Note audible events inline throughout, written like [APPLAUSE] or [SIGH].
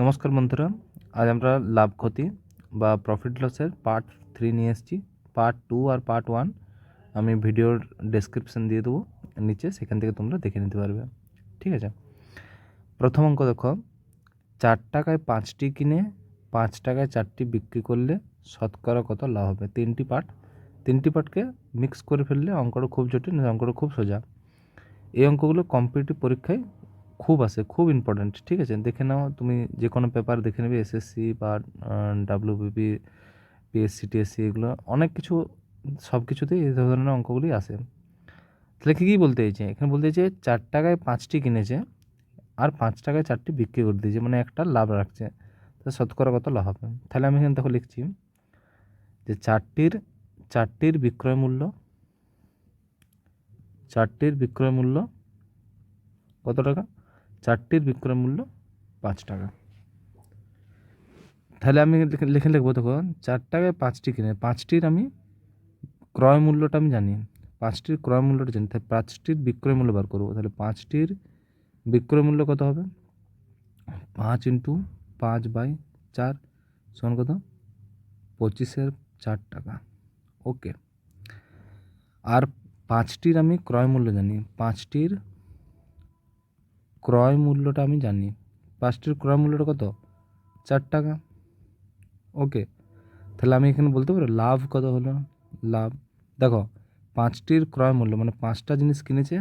নমস্কার বন্ধুরা, আজ আমরা লাভ ক্ষতি বা প্রফিট লসের পার্ট থ্রি নিয়ে এসেছি। পার্ট টু আর পার্ট ওয়ান আমি ভিডিওর ডেসক্রিপশন দিয়ে দেবো, নিচে সেখান থেকে তোমরা দেখে নিতে পারবে। ঠিক আছে? প্রথম অঙ্ক দেখো, চার টাকায় পাঁচটি কিনে পাঁচ টাকায় চারটি বিক্রি করলে শতকরা কত লাভ হবে? তিনটি পার্ট তিনটি পার্টকে মিক্স করে ফেললে অঙ্কটা খুব জটিল, অঙ্কটা খুব সোজা। এই অঙ্কগুলো কম্পিটিটিভ পরীক্ষায় খুব আসে খুব ইম্পর্ট্যান্ট ঠিক আছে? দেখে নাও, তুমি যে কোনো পেপার দেখে নেবে এসএসসি বা ডাব্লিউবিপি পিএসসি টিএসসি এগুলো। অনেক কিছু, সব কিছুতেই এই ধরনের অঙ্কগুলি আসে তাহলে কী কী বলতে চাইছে? এখানে বলতে চাইছে, চার টাকায় পাঁচটি কিনেছে আর পাঁচ টাকায় চারটি বিক্রি করে দিয়েছে মানে একটা লাভ রাখছে। তো শতকরা কত লাভ হবে? তাহলে আমি এখানে দেখো লিখছি যে চারটির চারটির বিক্রয় মূল্য, চারটির বিক্রয় মূল্য কত টাকা? চারটির বিক্রয় মূল্য পাঁচ টাকা। তাহলে আমি লিখে- লিখে লিখব দেখো, চার টাকায় পাঁচটি কিনে, পাঁচটির আমি ক্রয় মূল্যটা আমি জানি, পাঁচটির ক্রয় মূল্যটা জানি, তাহলে পাঁচটির বিক্রয় মূল্য বার করব, তাহলে পাঁচটির বিক্রয় মূল্য কত হবে? পাঁচ ইন্টু পাঁচ বাই চার সমান কত? পঁচিশের চার টাকা। ওকে। আর পাঁচটির আমি ক্রয় মূল্য জানি, পাঁচটির ক্রয় মূল্যটা আমি জানি। পাঁচটির ক্রয় মূল্যটা কত? চার টাকা। ওকে, তাহলে আমি এখানে বলতে পারো লাভ কত হলো? লাভ, দেখো, পাঁচটির ক্রয় মূল্য মানে পাঁচটা জিনিস কিনেছে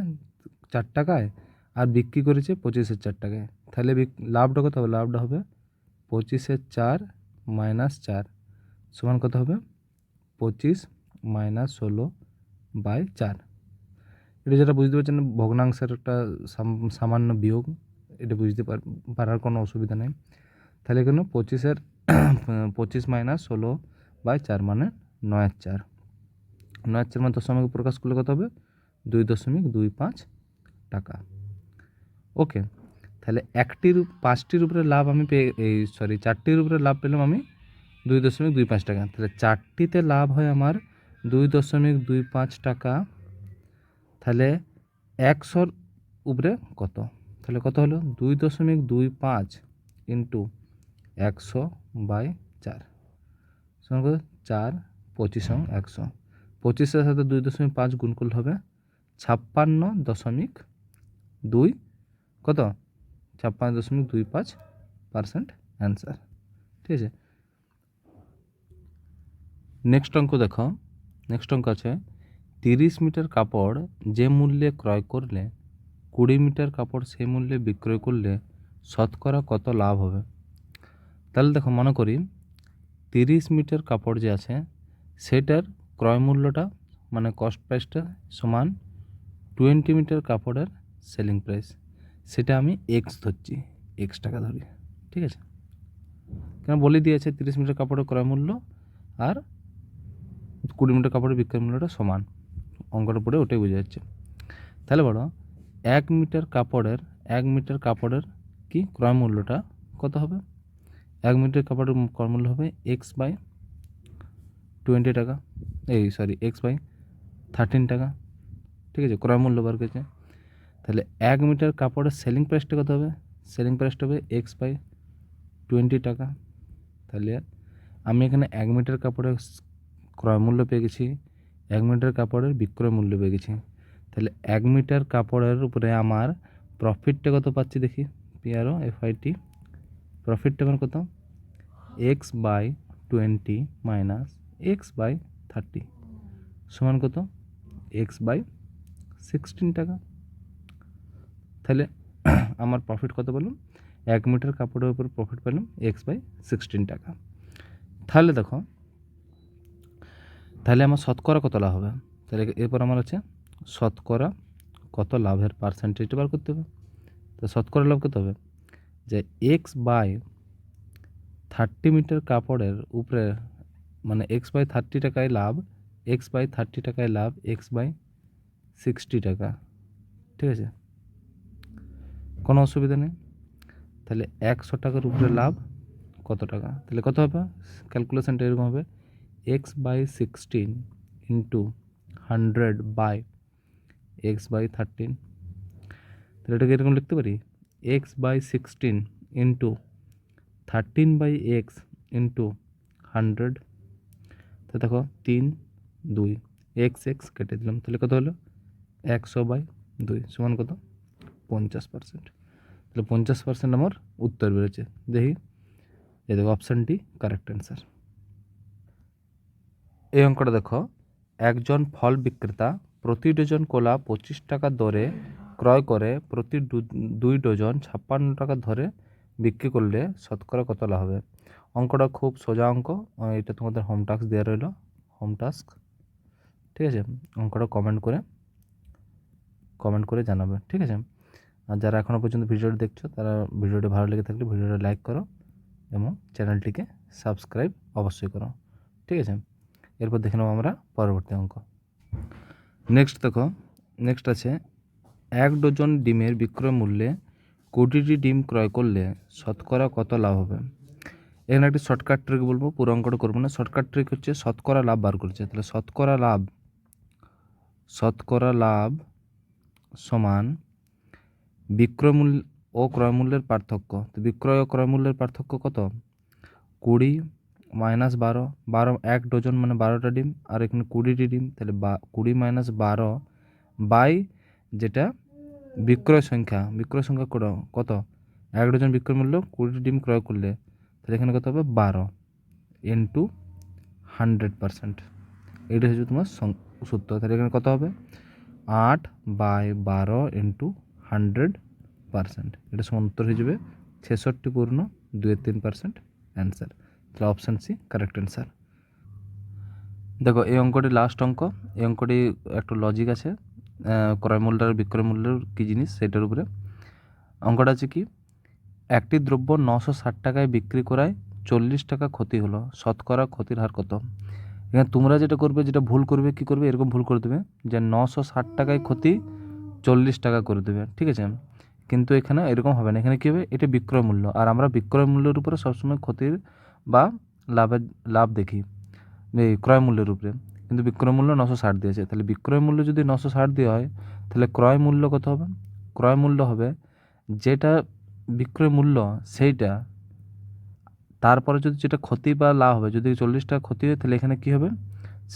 চার টাকায় আর বিক্রি করেছে পঁচিশের চার টাকায়। তাহলে লাভটা কত হবে? লাভটা হবে পঁচিশের চার মাইনাস চার সমান কত হবে? পঁচিশ মাইনাস ষোলো বাই চার। এটা যেটা বুঝতে পারছেন, ভগ্নাংশের একটা সাম- সামান্য বিয়োগ, এটা বুঝতে পার, পারার কোনো অসুবিধা নেই। তাহলে এখানে পঁচিশের [CLEARS THROAT] পঁচিশ মাইনাস ষোলো বাই চার মানে নয়ের চার। নয়ের চার মানে দশমিক প্রকাশ করলে কত হবে? দুই দশমিক দুই পাঁচ টাকা। ওকে, তাহলে একটির পাঁচটির উপরে লাভ আমি পেয়ে, এই সরি, চারটির উপরে লাভ পেলাম আমি দুই দশমিক দুই পাঁচ টাকা। তাহলে চারটিতে লাভ হয় আমার দুই দশমিক দুই পাঁচ টাকা তাহলে একশোর উপরে কত? তাহলে কত হলো? দুই দশমিক দুই পাঁচ ইন্টু একশো বাই চার। সমান কত? চার পঁচিশ একশো। পঁচিশের সাথে দুই দশমিক পাঁচ গুণ করলে হবে ছাপ্পান্ন দশমিক দুই। কত? ছাপ্পান্ন দশমিক দুই পাঁচ পার্সেন্ট অ্যান্সার। ঠিক আছে? নেক্সট অঙ্ক দেখো। নেক্সট অঙ্ক আছে তিরিশ মিটার কাপড় যে মূল্যে ক্রয় করলে, কুড়ি মিটার কাপড় সেই মূল্যে বিক্রয় করলে শতকরা কত লাভ হবে? তাহলে দেখো, মনে করি তিরিশ মিটার কাপড় যে আছে, সেটার ক্রয় মূল্যটা মানে কস্ট প্রাইসটা সমান টোয়েন্টি মিটার কাপড়ের সেলিং প্রাইস সেটা আমি এক্স ধরছি এক্স টাকা ধরি, ঠিক আছে? কেন বলে দিয়েছে তিরিশ মিটার কাপড়ের ক্রয় মূল্য আর কুড়ি মিটার কাপড়ের বিক্রয় মূল্যটা সমান? অঙ্কটা পড়ে ওটাই বোঝা যাচ্ছে। তাহলে বলো, এক মিটার কাপড়ের, এক মিটার কাপড়ের কি ক্রয় মূল্যটা কত হবে? এক মিটার কাপড়ের ক্রয় মূল্য হবে এক্স বাই টোয়েন্টি টাকা। এই সরি এক্স বাই থার্টিন টাকা। ঠিক আছে ক্রয় মূল্য বার করেছে। তাহলে এক মিটার কাপড়ের সেলিং প্রাইসটা কত হবে? সেলিং প্রাইসটা হবে এক্স বাই টোয়েন্টি টাকা। তাহলে আমি এখানে এক মিটার কাপড়ের ক্রয় মূল্য পেয়ে গেছি। এক মিটার কাপড়ের বিক্রয় মূল্য গেছি। তাহলে এক মিটার কাপড়ের উপরে আমার প্রফিটটা কত পাচ্ছি দেখি? পিআরও এফআইটি প্রফিটটা আমার কত? X by twenty minus X by thirty সমান কত? এক্স বাই সিক্সটিন টাকা। তাহলে [CLEARS THROAT] আমার প্রফিট কত পেলাম? এক মিটার কাপড়ের উপর প্রফিট পেলাম এক্স বাই সিক্সটিন টাকা। তাহলে দেখো তাহলে আমার শতকরা কত লাভ হবে? তাহলে এরপর আমার আছে, শতকরা কত লাভের পার্সেন্টেজটা বার করতে হবে? তো শতকরা লাভ কত হবে? যে এক্স বাই থার্টি মিটার কাপড়ের উপরে মানে এক্স বাই থার্টি টাকায় লাভ এক্স বাই থার্টি টাকায় লাভ এক্স বাই সিক্সটি টাকা। ঠিক আছে? কোনো অসুবিধা নেই। তাহলে একশো টাকার উপরে লাভ কত টাকা? তাহলে কত হবে? ক্যালকুলেশনটা এরকম হবে। X by sixteen into hundred by X by thirteen তাহলে এটাকে এরকম লিখতে পারি? X by sixteen into thirteen by X into hundred তো দেখো, তিন, দুই এক্স এক্স কেটে দিলাম। তাহলে কত হলো? একশো বাই দুই সমান কত? পঞ্চাশ পার্সেন্ট তাহলে পঞ্চাশ পার্সেন্ট আমার উত্তর বেরোচ্ছে। দেখি। এই দেখো অপশানটি কারেক্ট অ্যান্সার এই অঙ্কটা দেখো। একজন ফল বিক্রেতা প্রতি ডজন কোলা পঁচিশ টাকা দরে ক্রয় করে, প্রতি দুই ডজন ছাপ্পান্ন টাকা ধরে বিক্রি করলে শতকরা কত লাভ হবে? অঙ্কটা খুব সোজা অঙ্ক। এটা তোমাদের হোম টাস্ক দেওয়া রইল। Home task. ঠিক আছে? অঙ্কটা কমেন্ট করে কমেন্ট করে জানাবে। ঠিক আছে? আর যারা এখনও পর্যন্ত ভিডিওটি দেখছ, তারা ভিডিওটি ভালো লেগে থাকলে ভিডিওটা লাইক করো এবং চ্যানেলটিকে সাবস্ক্রাইব অবশ্যই করো। ঠিক আছে? এরপর দেখে নেব আমরা পরবর্তী অঙ্ক। নেক্সট দেখো নেক্সট আছে, এক ডজন ডিমের বিক্রয় মূল্যে কুড়িটি ডিম ক্রয় করলে শতকরা কত লাভ হবে? এখানে একটি শর্টকাট ট্রিক বলব, পুরো অঙ্কটা করব না। শর্টকাট ট্রিক হচ্ছে শতকরা লাভ বার করছে। তাহলে শতকরা লাভ শতকরা লাভ সমান বিক্রয় মূল্য ও ক্রয় মূল্যের পার্থক্য। তো বিক্রয় ও ক্রয় মূল্যের পার্থক্য কত? কুড়ি মাইনাস বারো বারো, এক ডজন মানে বারোটা ডিম, আর এখানে কুড়িটি ডিম, তাহলে বা, কুড়ি মাইনাস বারো বাই যেটা বিক্রয় সংখ্যা বিক্রয় সংখ্যা কত এক ডজন বিক্রয় মূল্য, কুড়িটি ডিম ক্রয় করলে, তাহলে এখানে কত হবে? বারো ইন্টু হান্ড্রেড পারসেন্ট এইটা হচ্ছে তোমার সূত্র, তাহলে এখানে কত হবে? আট বাই বারো ইন্টু হান্ড্রেড পারসেন্ট এটা সমান উত্তর হয়ে যাবে ছেষট্টি পূর্ণ দুয়ের তিন পার্সেন্ট অ্যান্সার তাহলে অপশান সি কারেক্ট অ্যান্সার দেখো, এই অঙ্কটি লাস্ট অঙ্ক। এই অঙ্কটি একটু লজিক আছে। ক্রয় মূল্য বিক্রয় মূল্যের কী জিনিস সেটার উপরে। অঙ্কটা আছে কি, একটি দ্রব্য নশো ষাট টাকায় বিক্রি করায় চল্লিশ টাকা ক্ষতি হলো। শতকরা ক্ষতির হার কত? এখানে তোমরা যেটা করবে, যেটা ভুল করবে, কি করবে? এরকম ভুল করে দেবে যে নশো ষাট টাকায় ক্ষতি চল্লিশ টাকা করে দেবে। ঠিক আছে? কিন্তু এখানে এরকম হবে না। এখানে কী হবে? এটা বিক্রয় মূল্য। আর আমরা বিক্রয় মূল্যের উপরে সবসময় ক্ষতির বা লাভের, লাভ দেখি। এই ক্রয় মূল্যের উপরে। কিন্তু বিক্রয় মূল্য নশো ষাট দিয়েছে। তাহলে বিক্রয় মূল্য যদি নশো ষাট দেওয়া হয়, তাহলে ক্রয় মূল্য কত হবে? ক্রয় মূল্য হবে যেটা বিক্রয় মূল্য সেইটা। তারপরে যদি যেটা ক্ষতি বা লাভ হবে, যদি চল্লিশ টাকা ক্ষতি হয়, তাহলে এখানে কী হবে?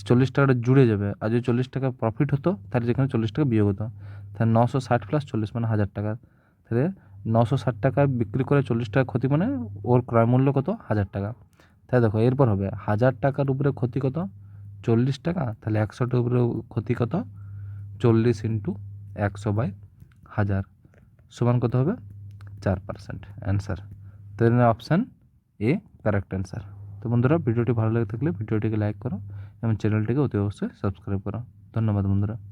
চল্লিশ টাকাটা জুড়ে যাবে। আর যদি চল্লিশ টাকা প্রফিট হতো, তাহলে যেখানে চল্লিশ টাকা বিয়োগ হতো। তাহলে নশো ষাট প্লাস চল্লিশ মানে হাজার টাকা। তাহলে নশো ষাট টাকা বিক্রি করে চল্লিশ টাকা ক্ষতি মানে ওর ক্রয় মূল্য কত? হাজার টাকা। তাই দেখো, এরপর হবে, হাজার টাকার উপরে ক্ষতি কত? চল্লিশ টাকা। তাহলে একশো টাকার উপরে ক্ষতি কত? চল্লিশ ইন্টু একশো বাই হাজার। সমান কত হবে? চার পার্সেন্ট। অ্যান্সার। তো অপশান এ, কারেক্ট অ্যান্সার। তো বন্ধুরা, ভিডিওটি ভালো লেগে থাকলে ভিডিওটিকে লাইক করো এবং চ্যানেলটিকে অতি অবশ্যই সাবস্ক্রাইব করো। ধন্যবাদ বন্ধুরা।